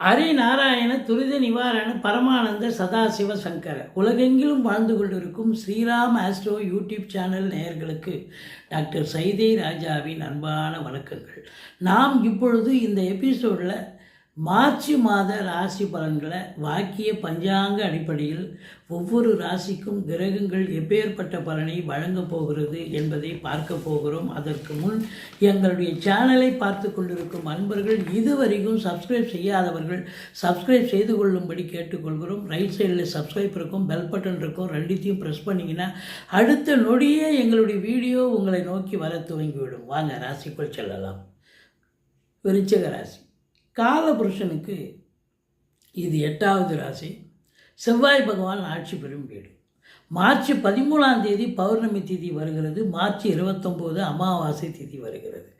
ஹரிநாராயண துரித நிவாரண பரமானந்த சதாசிவ சங்கர. உலகெங்கிலும் வாழ்ந்து கொண்டிருக்கும் ஸ்ரீராம் ஆஸ்ட்ரோ யூடியூப் சேனல் நேயர்களுக்கு டாக்டர் சைதே ராஜாவின் அன்பான வணக்கங்கள். நாம் இப்பொழுது இந்த எபிசோடில் மார்ச் மாத ராசி பலன்களை வாக்கிய பஞ்சாங்க அடிப்படையில் ஒவ்வொரு ராசிக்கும் கிரகங்கள் எப்பேற்பட்ட பலனை வழங்கப் போகிறது என்பதை பார்க்க போகிறோம். அதற்கு முன் எங்களுடைய சேனலை பார்த்து கொண்டிருக்கும் அன்பர்கள் இதுவரைக்கும் சப்ஸ்கிரைப் செய்யாதவர்கள் சப்ஸ்கிரைப் செய்து கொள்ளும்படி கேட்டுக்கொள்கிறோம். ரைட் சைடில் சப்ஸ்கிரைப் இருக்கும் பெல் பட்டன் இருக்கும் ரெண்டுத்தையும் ப்ரெஸ் பண்ணிங்கன்னா அடுத்த நொடியே எங்களுடைய வீடியோ உங்களை நோக்கி வர துவங்கிவிடும். வாங்க ராசிக்குள் செல்லலாம். விருச்சக ராசி. காலபுருஷனுக்கு இது எட்டாவது ராசி. செவ்வாய் பகவான் ஆட்சி பெறும் வீடு. மார்ச் பதிமூணாம் தேதி பௌர்ணமி திதி வருகிறது. மார்ச் இருபத்தொம்போது அமாவாசை திதி வருகிறது.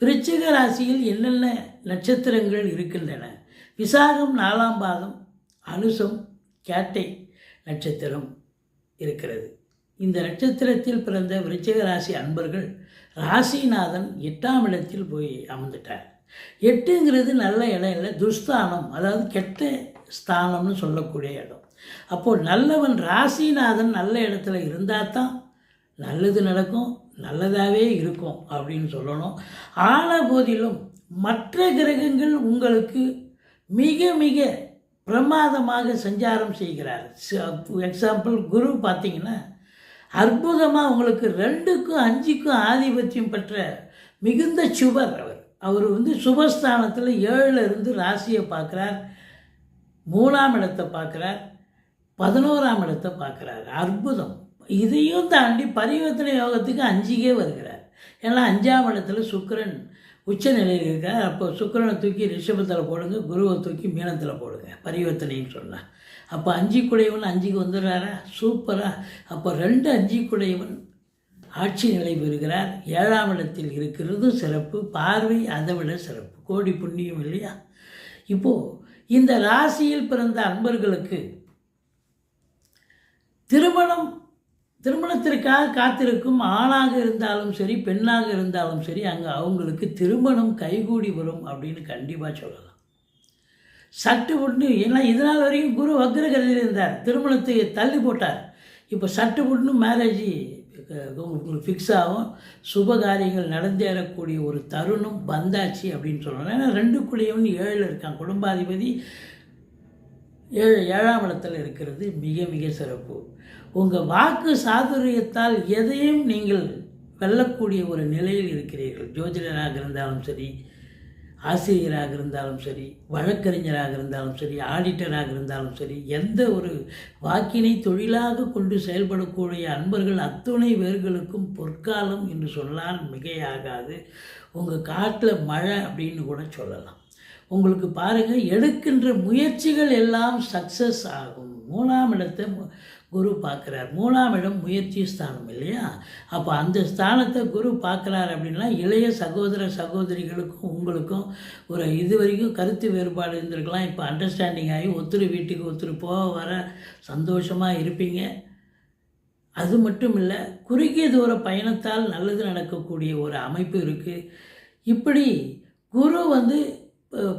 விருச்சிக ராசியில் என்னென்ன நட்சத்திரங்கள் இருக்கின்றன? விசாகம் நாலாம் பாதம் அனுசம் கேட்டை நட்சத்திரம் இருக்கிறது. இந்த நட்சத்திரத்தில் பிறந்த விருச்சிக ராசி அன்பர்கள் ராசிநாதன் எட்டாம் இடத்தில் போய் அமர்ந்துட்டார். எட்டுங்கிறது நல்ல இடம் இல்லை துஸ்தானம் அதாவது கெட்ட ஸ்தானம்னு சொல்லக்கூடிய இடம். அப்போது நல்லவன் ராசிநாதன் நல்ல இடத்துல இருந்தால் தான் நல்லது நடக்கும் நல்லதாகவே இருக்கும் அப்படின்னு சொல்லணும். ஆன போதிலும் மற்ற கிரகங்கள் உங்களுக்கு மிக மிக பிரமாதமாக சஞ்சாரம் செய்கிறார். எக்ஸாம்பிள் குரு பார்த்தீங்கன்னா அற்புதமாக உங்களுக்கு ரெண்டுக்கும் அஞ்சுக்கும் ஆதிபத்தியம் பெற்ற மிகுந்த சுவர் அவர் வந்து சுபஸ்தானத்தில் ஏழில் இருந்து ராசியை பார்க்குறார். மூணாம் இடத்தை பார்க்குறார். பதினோராம் இடத்தை பார்க்குறார். அற்புதம். இதையும் தாண்டி பரிவர்த்தனை யோகத்துக்கு அஞ்சுக்கே வருகிறார். ஏன்னா அஞ்சாம் இடத்துல சுக்கரன் உச்ச நிலையில் இருக்கார். அப்போ சுக்கிரனை தூக்கி ரிஷபத்தில் போடுங்க குருவை தூக்கி மீனத்தில் போடுங்க. பரிவர்த்தனைன்னு சொன்னால் அப்போ அஞ்சு குடையவன் அஞ்சுக்கு வந்துடுறாரா? சூப்பராக அப்போ ரெண்டு அஞ்சு குடையவன் ஆட்சி நிலை பெறுகிறார் ஏழாம் இடத்தில் இருக்கிறது சிறப்பு. பார்வை அதை விட சிறப்பு. கோடி புண்ணியம் இல்லையா? இப்போது இந்த ராசியில் பிறந்த அன்பர்களுக்கு திருமணம் திருமணத்திற்காக காத்திருக்கும் ஆணாக இருந்தாலும் சரி பெண்ணாக இருந்தாலும் சரி அங்கே அவங்களுக்கு திருமணம் கைகூடி வரும் அப்படின்னு கண்டிப்பாக சொல்லலாம். சட்டு புட்டு ஏன்னா இதனால் வரைக்கும் குரு வக்ரகதியில் இருந்தார். திருமணத்தை தள்ளி போட்டார். இப்போ சட்டு புட்டுன்னு மேரேஜ் உங்களுக்கு ஃபிக்ஸ் ஆகும். சுப காரியங்கள் நடந்தேறக்கூடிய ஒரு தருணம் வந்தாச்சு அப்படின்னு சொல்லணும் ஏன்னா ரெண்டுக்குள்ளேயும் ஏழு ஏழில் இருக்கான் குடும்பாதிபதி ஏழு ஏழாம் இடத்தில் இருக்கிறது மிக மிக சிறப்பு. உங்கள் வாக்கு சாதுரியத்தால் எதையும் நீங்கள் வெல்லக்கூடிய ஒரு நிலையில் இருக்கிறீர்கள். ஜோதிடனாக இருந்தாலும் சரி ஆசிரியராக இருந்தாலும் சரி வழக்கறிஞராக இருந்தாலும் சரி ஆடிட்டராக இருந்தாலும் சரி எந்த ஒரு வாக்கினை தொழிலாக கொண்டு செயல்படக்கூடிய அன்பர்கள் அத்துணை பேர்களுக்கும் பொற்காலம் என்று சொன்னால் மிகையாகாது. உங்கள் காட்டில் மழை அப்படின்னு கூட சொல்லலாம். உங்களுக்கு பாருங்கள் எடுக்கின்ற முயற்சிகள் எல்லாம் சக்ஸஸ் ஆகும். மூணாம் இடத்தை குரு பார்க்குறார். மூணாம் இடம் முயற்சி ஸ்தானம் இல்லையா? அப்போ அந்த ஸ்தானத்தை குரு பார்க்குறார் அப்படின்னா இளைய சகோதர சகோதரிகளுக்கும் உங்களுக்கும் ஒரு இது வரைக்கும் கருத்து வேறுபாடு இருந்திருக்கலாம். இப்போ அண்டர்ஸ்டாண்டிங் ஆகி ஒத்துரு வீட்டுக்கு ஒத்துரு போக வர சந்தோஷமாக இருப்பீங்க. அது மட்டும் இல்லை குறுகிய தூர பயணத்தால் நல்லது நடக்கக்கூடிய ஒரு அமைப்பு இருக்குது இப்படி குரு வந்து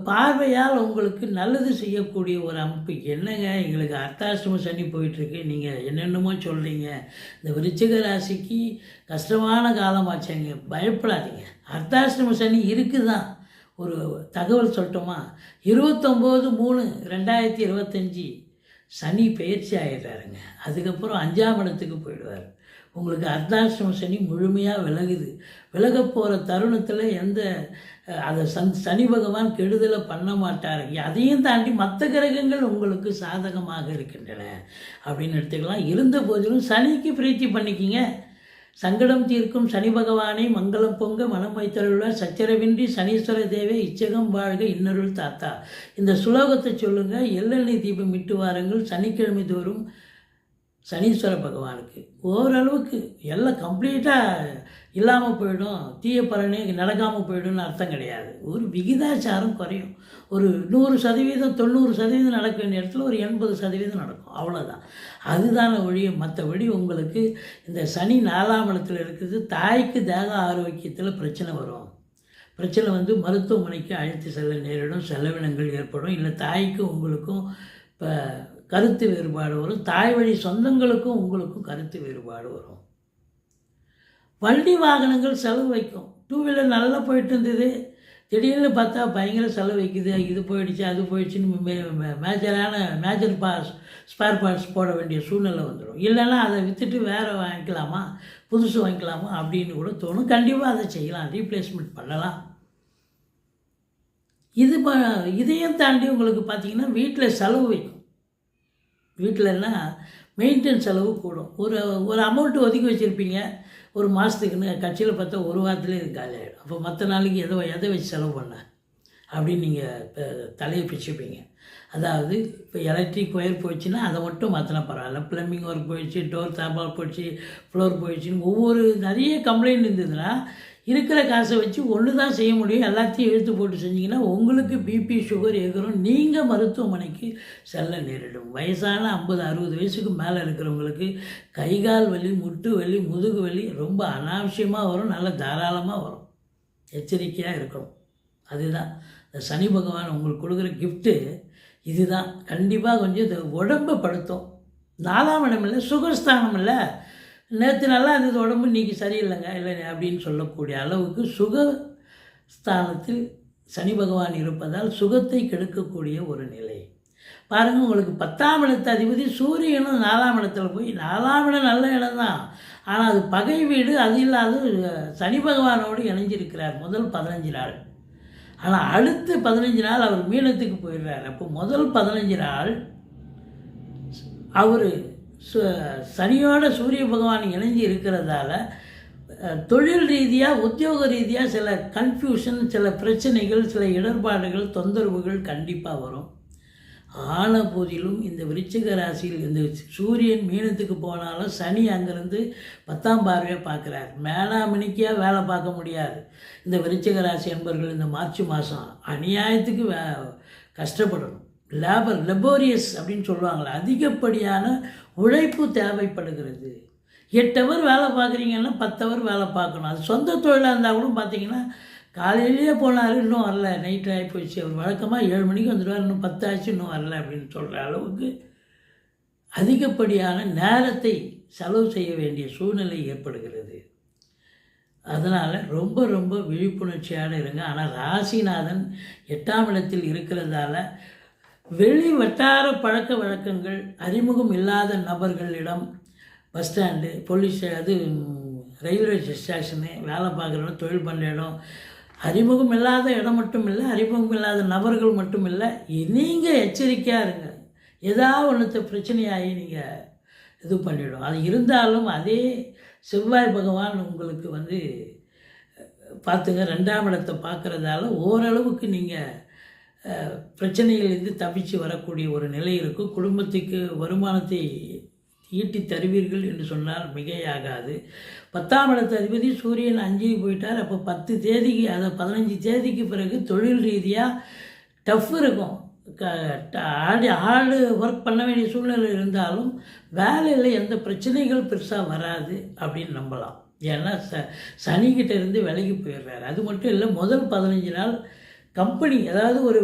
பார்வையால் உங்களுக்கு நல்லது செய்யக்கூடிய ஒரு அமைப்பு என்னங்க? எங்களுக்கு அர்த்தாசிரம சனி போயிட்டுருக்கு. நீங்கள் என்னென்னமோ சொல்கிறீங்க இந்த விருச்சிக ராசிக்கு கஷ்டமான காலமாச்சேங்க. பயப்படாதீங்க. அர்த்தாசிரம சனி இருக்குது தான் ஒரு தகவல் சொல்லட்டுமா? இருபத்தொம்போது மூணு ரெண்டாயிரத்தி இருபத்தஞ்சி சனி பயிற்சி ஆகிடுறாருங்க அதுக்கப்புறம் அஞ்சாம் இடத்துக்கு போயிடுவார். உங்களுக்கு அர்த்தாசிரம சனி முழுமையாக விலகுது. விலக போகிற தருணத்தில் எந்த அதை சன் சனி பகவான் கெடுதலை பண்ண மாட்டார். அதையும் தாண்டி மற்ற கிரகங்கள் உங்களுக்கு சாதகமாக இருக்கின்றன. அப்படின்னு எடுத்துக்கலாம். இருந்த போதிலும் சனிக்கு பிரீத்தி பண்ணிக்கிங்க. சங்கடம் தீர்க்கும் சனி பகவானை மங்களம் பொங்க மனம் வைத்தருள்ளார் சச்சரவின்றி சனீஸ்வர தேவை இச்சகம் வாழ்க இன்னருள் தாத்தா. இந்த சுலோகத்தை சொல்லுங்கள் எள்ளெண்ணெய் தீபம் இட்டு வாருங்கள். சனிக்கிழமை தோறும் சனீஸ்வர பகவானுக்கு. ஓரளவுக்கு எல்லாம் கம்ப்ளீட்டாக இல்லாமல் போயிடும் தீய பலனே நடக்காமல் போயிடும்னு அர்த்தம் கிடையாது. ஒரு விகிதாச்சாரம் குறையும். ஒரு நூறு சதவீதம் தொண்ணூறு சதவீதம் நடக்க வேண்டிய இடத்துல ஒரு எண்பது சதவீதம் நடக்கும். அவ்வளோதான் அதுதான வழி மற்றபடி உங்களுக்கு இந்த சனி நாலாம் இடத்துல இருக்குது தாய்க்கு தேக ஆரோக்கியத்தில் பிரச்சனை வரும். பிரச்சனை வந்து மருத்துவமனைக்கு அழைத்து செல்ல நேரிடும் செலவினங்கள் ஏற்படும். இல்லை தாய்க்கும் உங்களுக்கும் இப்போ கருத்து வேறுபாடு வரும். தாய் வழி சொந்தங்களுக்கும் உங்களுக்கும் கருத்து வேறுபாடு வரும். வண்டி வாகனங்கள் செலவு வைக்கும். டூ வீலர் நல்லா போயிட்டு இருந்தது. திடீர்னு பார்த்தா பயங்கர செலவு வைக்குது. இது போயிடுச்சு அது போயிடுச்சுன்னு மே- மேஜரான மேஜர் பார்ட்ஸ் ஸ்பேர் பார்ட்ஸ் போட வேண்டிய சூழ்நிலை வந்துடும் இல்லைன்னா அதை விற்றுட்டு வேறு வாங்கிக்கலாமா? புதுசு வாங்கிக்கலாமா? அப்படின்னு கூட தோணும். கண்டிப்பாக அதை செய்யலாம். ரீப்ளேஸ்மெண்ட் பண்ணலாம். இது ப இதையும் தாண்டி உங்களுக்கு பார்த்தீங்கன்னா வீட்டில் செலவு வைக்கும். வீட்டிலன்னா மெயின்டெனன்ஸ் செலவு கூடும். ஒரு ஒரு அமௌண்ட்டு ஒதுக்கி வச்சுருப்பீங்க. ஒரு மாதத்துக்குன்னு கட்சியில் பார்த்தா ஒரு வாரத்துலேயே இது காலி ஆகிடும் அப்போ மற்ற நாளைக்கு எதை எதை வச்சு செலவு பண்ண? அப்படின்னு நீங்கள் தலையை பிச்சுப்பீங்க. அதாவது இப்போ எலக்ட்ரிக் ஒயர் போயிடுச்சுன்னா அதை மட்டும் மாற்றினா பரவாயில்ல. ப்ளம்பிங் ஒர்க் போயிடுச்சு டோர் தாப்பால் போயிடுச்சு ஃப்ளோர் போயிடுச்சுன்னு ஒவ்வொரு நிறைய கம்ப்ளைண்ட் இருந்ததுன்னா இருக்கிற காசை வச்சு ஒன்று தான் செய்ய முடியும். எல்லாத்தையும் இழுத்து போட்டு செஞ்சீங்கன்னா உங்களுக்கு பிபி சுகர் இருக்கிறோம் நீங்கள் மருத்துவமனைக்கு செல்ல நேரிடும். வயசான ஐம்பது அறுபது வயசுக்கு மேலே இருக்கிறவங்களுக்கு கை கால் வலி முட்டு வலி முதுகு வலி ரொம்ப அனாவசியமாக வரும். நல்ல தாராளமாக வரும். எச்சரிக்கையாக இருக்கணும். அதுதான். இந்த சனி பகவான் உங்களுக்கு கொடுக்குற கிஃப்ட்டு இதுதான். கண்டிப்பாக கொஞ்சம் இந்த உடம்பை படுத்தும். நாலாம் இடம் இல்லை சுகஸ்தானம் இல்லை. நேற்று நல்லா இருந்தது உடம்பு இன்னைக்கு சரியில்லைங்க இல்லை அப்படின்னு சொல்லக்கூடிய அளவுக்கு சுக ஸ்தானத்தில் சனி பகவான் இருப்பதால் சுகத்தை கெடுக்கக்கூடிய ஒரு நிலை. பாருங்கள் உங்களுக்கு பத்தாம் இடத்து அதிபதி சூரியனும் நாலாம் இடத்துல போய் நாலாம் இடம் நல்ல இடம் தான். ஆனால் அது பகை வீடு அது இல்லாத சனி பகவானோடு இணைஞ்சிருக்கிறார் முதல் பதினஞ்சு நாள். ஆனால் அடுத்து பதினஞ்சு நாள் அவர் மீனத்துக்கு போயிடுறார். அப்போ முதல் பதினஞ்சு நாள் அவர் சு சனியோட சூரிய பகவான் இணைஞ்சு இருக்கிறதால தொழில் ரீதியாக உத்தியோக ரீதியாக சில கன்ஃபியூஷன் சில பிரச்சனைகள் சில இடர்பாடுகள் தொந்தரவுகள் கண்டிப்பாக வரும். ஆன போதிலும் இந்த விருச்சிக ராசியில் இந்த சூரியன் மீனத்துக்கு போனாலும் சனி அங்கேருந்து பத்தாம் பார்வையாக பார்க்குறார். மேலாமணிக்கியாக வேலை பார்க்க முடியாது. இந்த விருச்சிக ராசி என்பவர்கள் இந்த மார்ச் மாதம் அநியாயத்துக்கு வே கஷ்டப்படணும். லேபர் லெபோரியஸ் அப்படின்னு சொல்லுவாங்களே அதிகப்படியான உழைப்பு தேவைப்படுகிறது. எட்டு ஹவர் வேலை பார்க்குறீங்கன்னா பத்து ஹவர் வேலை பார்க்கணும். அது சொந்த தொழிலாக இருந்தால் கூட பார்த்தீங்கன்னா காலையிலேயே போனார் இன்னும் வரல. நைட் ஆகி போயிடுச்சு அவர் வழக்கமாக ஏழு மணிக்கு வந்துடுவார் இன்னும் பத்து ஆச்சு இன்னும் வரல அப்படின்னு சொல்கிற அளவுக்கு அதிகப்படியான நேரத்தை செலவு செய்ய வேண்டிய சூழ்நிலை ஏற்படுகிறது. அதனால் ரொம்ப ரொம்ப விழிப்புணர்ச்சியாக இருங்க. ஆனால் ராசிநாதன் எட்டாம் இடத்தில் இருக்கிறதால வெளி வட்டார பழக்க வழக்கங்கள் அறிமுகம் இல்லாத நபர்களிடம் பஸ் ஸ்டாண்டு போலீஸ் அது ரயில்வே ஸ்டேஷனு வேலை பார்க்குற இடம் தொழில் பண்ணுற இடம் அறிமுகம் இல்லாத இடம் மட்டும் இல்லை அறிமுகம் இல்லாத நபர்கள் மட்டும் இல்லை நீங்கள் எச்சரிக்கையாக இருங்க. ஏதாவது ஒன்றுத்த பிரச்சனையாகி நீங்கள் இது பண்ணிவிடும் அது இருந்தாலும் அதே செவ்வாய் பகவான் உங்களுக்கு வந்து பார்த்துங்க ரெண்டாம் இடத்தை பார்க்குறதால ஓரளவுக்கு நீங்கள் பிரச்சனையிலிருந்து தப்பிச்சு வரக்கூடிய ஒரு நிலை இருக்கும் குடும்பத்துக்கு வருமானத்தை ஈட்டி தருவீர்கள் என்று சொன்னால் மிகையாகாது. பத்தாம் இடத்து அதிபதி சூரியன் அஞ்சுக்கு போயிட்டார். அப்போ பத்து தேதிக்கு அதை பதினஞ்சு தேதிக்கு பிறகு தொழில் ரீதியாக டஃப் இருக்கும். க ட- ஆடி ஆடு ஒர்க் பண்ண வேண்டிய சூழ்நிலை இருந்தாலும் வேலையில் எந்த பிரச்சனைகள் பெருசாக வராது அப்படின்னு நம்பலாம். ஏன்னா ச சனிக்கிட்ட இருந்து விலகி போயிடுறாரு. அது மட்டும் இல்லை முதல் பதினஞ்சு நாள் கம்பெனி அதாவது ஒரு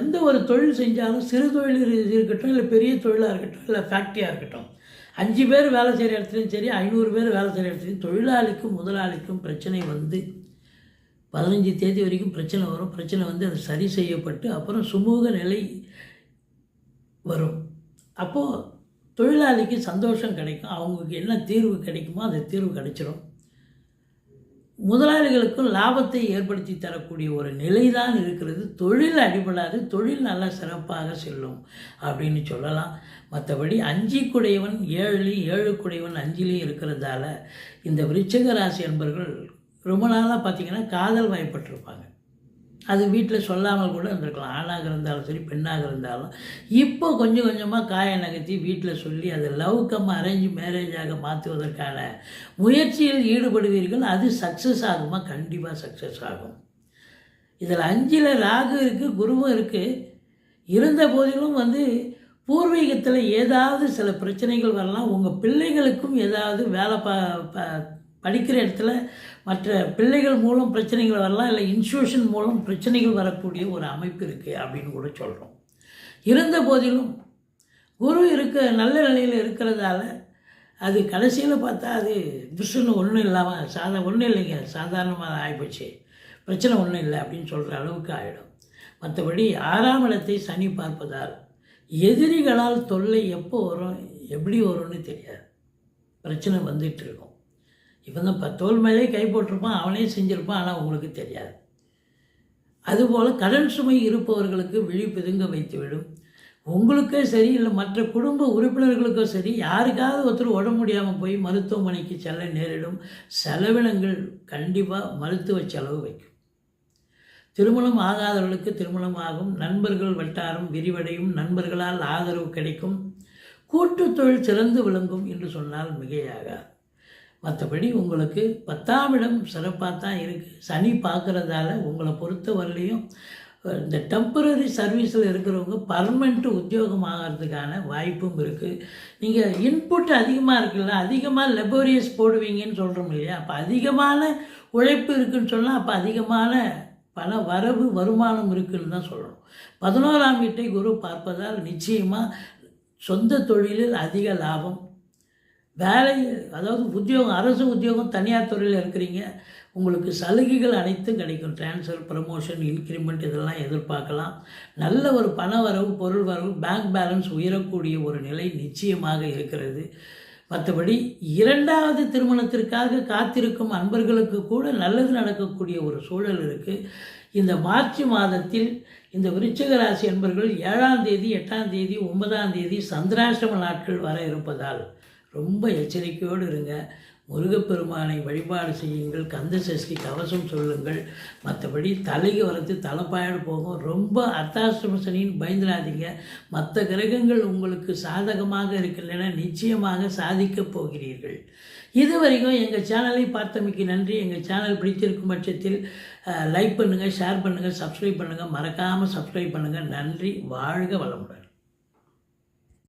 எந்த ஒரு தொழில் செஞ்சாலும் சிறு தொழில் இருக்கட்டும் இல்லை பெரிய தொழிலாக இருக்கட்டும் இல்லை ஃபேக்ட்ரியாக இருக்கட்டும். அஞ்சு பேர் வேலை செய்கிற இடத்துலையும் சரி ஐநூறு பேர் வேலை செய்கிற இடத்துலையும் தொழிலாளிக்கும் முதலாளிக்கும் பிரச்சனை வந்து பதினஞ்சு தேதி வரைக்கும் பிரச்சனை வரும். பிரச்சனை வந்து அது சரி செய்யப்பட்டு அப்புறம் சுமூக நிலை வரும். அப்போது தொழிலாளிக்கு சந்தோஷம் கிடைக்கும். அவங்களுக்கு என்ன தீர்வு கிடைக்குமோ அந்த தீர்வு கிடைச்சிரும். முதலாளிகளுக்கும் லாபத்தை ஏற்படுத்தி தரக்கூடிய ஒரு நிலை தான் இருக்கிறது. தொழில் அடிபடாது தொழில் நல்லா சிறப்பாக செல்லும் அப்படின்னு சொல்லலாம். மற்றபடி அஞ்சு குடையவன் ஏழு குடையவன் அஞ்சிலையும் இருக்கிறதால இந்த விருச்சக ராசி என்பர்கள் ரொம்ப நாளாக பார்த்தீங்கன்னா காதல் வயப்பட்டிருப்பாங்க. அது வீட்டில் சொல்லாமல் கூட இருந்திருக்கலாம். ஆணாக இருந்தாலும் சரி பெண்ணாக இருந்தாலும். இப்போ கொஞ்சம் கொஞ்சமாக காய நகர்த்தி வீட்டில் சொல்லி அதை லவ் கம் அரேஞ்ச் மேரேஜாக மாற்றுவதற்கான முயற்சியில் ஈடுபடுவீர்கள். அது சக்ஸஸ் ஆகுமா? கண்டிப்பாக சக்ஸஸ் ஆகும். இதில் அஞ்சில் ராகு இருக்குது குருவும் இருக்குது இருந்த போதிலும் வந்து பூர்வீகத்தில் ஏதாவது சில பிரச்சனைகள் வரலாம். உங்கள் பிள்ளைகளுக்கும் ஏதாவது வேலை பா பா- படிக்கிற இடத்துல மற்ற பிள்ளைகள் மூலம் பிரச்சனைகள் வரலாம் இல்லை இன்ஸ்டியூஷன் மூலம் பிரச்சனைகள் வரக்கூடிய ஒரு அமைப்பு இருக்குது அப்படின்னு கூட சொல்கிறோம் இருந்த போதிலும் குரு இருக்க நல்ல நிலையில் இருக்கிறதால அது கடைசியில் பார்த்தா அது துஷ்டன்னு ஒன்றும் இல்லாமல் சாதா ஒன்றும் இல்லைங்க சாதாரணமாக ஆகிப்போச்சு பிரச்சனை ஒன்றும் இல்லை அப்படின்னு சொல்கிற அளவுக்கு ஆகிடும் மற்றபடி ஆறாம் இடத்தை சனி பார்ப்பதால் எதிரிகளால் தொல்லை எப்போ வரும் எப்படி வரும்னு தெரியாது. பிரச்சனை வந்துட்டு இருக்கும். இவன் தான் தோல் மேலே கை போட்டிருப்பான் அவனே செஞ்சிருப்பான் ஆனால் உங்களுக்கு தெரியாது. அதுபோல் கடன் சுமை இருப்பவர்களுக்கு விழி பிதுங்க வைத்துவிடும் உங்களுக்கே சரி இல்லை மற்ற குடும்ப உறுப்பினர்களுக்கோ சரி யாருக்காவது ஒருத்தர் உடம்பு முடியாமல் போய் மருத்துவமனைக்கு செல்ல நேரிடும் செலவினங்கள் கண்டிப்பாக மருத்துவ செலவு வைக்கும். திருமணம் ஆகாதவர்களுக்கு திருமணம் ஆகும். நண்பர்கள் வட்டாரம் விரிவடையும். நண்பர்களால் ஆதரவு கிடைக்கும். கூட்டுத்தொழில் சிறந்து விளங்கும் என்று சொன்னால் மிகையாகாது. மற்றபடி உங்களுக்கு பத்தாம் இடம் சிறப்பாக தான் இருக்குது சனி பார்க்குறதால உங்களை பொறுத்த வரலையும் இந்த டெம்பரரி சர்வீஸில் இருக்கிறவங்க பர்மனெண்ட்டு உத்தியோகம் ஆகிறதுக்கான வாய்ப்பும் இருக்குது நீங்கள் இன்புட் அதிகமாக இருக்குல்ல அதிகமாக லெபோரியஸ் போடுவீங்கன்னு சொல்கிறோம் இல்லையா? அப்போ அதிகமான உழைப்பு இருக்குன்னு சொன்னால் அப்போ அதிகமான பண வரவு வருமானம் இருக்குன்னு தான் சொல்லணும். பதினோராம் வீட்டை குரு பார்ப்பதால் நிச்சயமாக சொந்த தொழிலில் அதிக லாபம் வேலை அதாவது உத்தியோகம் அரசு உத்தியோகம் தனியார் துறையில் இருக்கிறீங்க. உங்களுக்கு சலுகைகள் அனைத்தும் கிடைக்கும். ட்ரான்ஸ்ஃபர் ப்ரமோஷன் இன்க்ரிமெண்ட் இதெல்லாம் எதிர்பார்க்கலாம். நல்ல ஒரு பண வரவு பொருள் வரவு பேங்க் பேலன்ஸ் உயரக்கூடிய ஒரு நிலை நிச்சயமாக இருக்கிறது. மற்றபடி இரண்டாவது திருமணத்திற்காக காத்திருக்கும் அன்பர்களுக்கு கூட நல்லது நடக்கக்கூடிய ஒரு சூழல் இருக்குது இந்த மார்ச் மாதத்தில் இந்த விருச்சிக ராசி அன்பர்கள் ஏழாம் தேதி எட்டாம் தேதி ஒன்பதாம் தேதி சந்திராசிரம நாட்கள் வர இருப்பதால் ரொம்ப எச்சரிக்கையோடு இருங்க. முருகப்பெருமானை வழிபாடு செய்யுங்கள். கந்த சஷ்டி கவசம் சொல்லுங்கள். மற்றபடி தலைக்கு வரது தலைப்பாயோடு போகும். ரொம்ப அர்த்தாசிரமசனின்னு பயந்துடாதீங்க. மற்ற கிரகங்கள் உங்களுக்கு சாதகமாக இருக்கின்றன. நிச்சயமாக சாதிக்கப் போகிறீர்கள். இதுவரைக்கும் எங்கள் சேனலை பார்த்தமைக்கு நன்றி. எங்கள் சேனல் பிடித்திருக்கும் பட்சத்தில் லைக் பண்ணுங்கள் ஷேர் பண்ணுங்கள் சப்ஸ்கிரைப் பண்ணுங்கள் மறக்காமல் சப்ஸ்கிரைப் பண்ணுங்கள் நன்றி. வாழ்க வளமுடன்.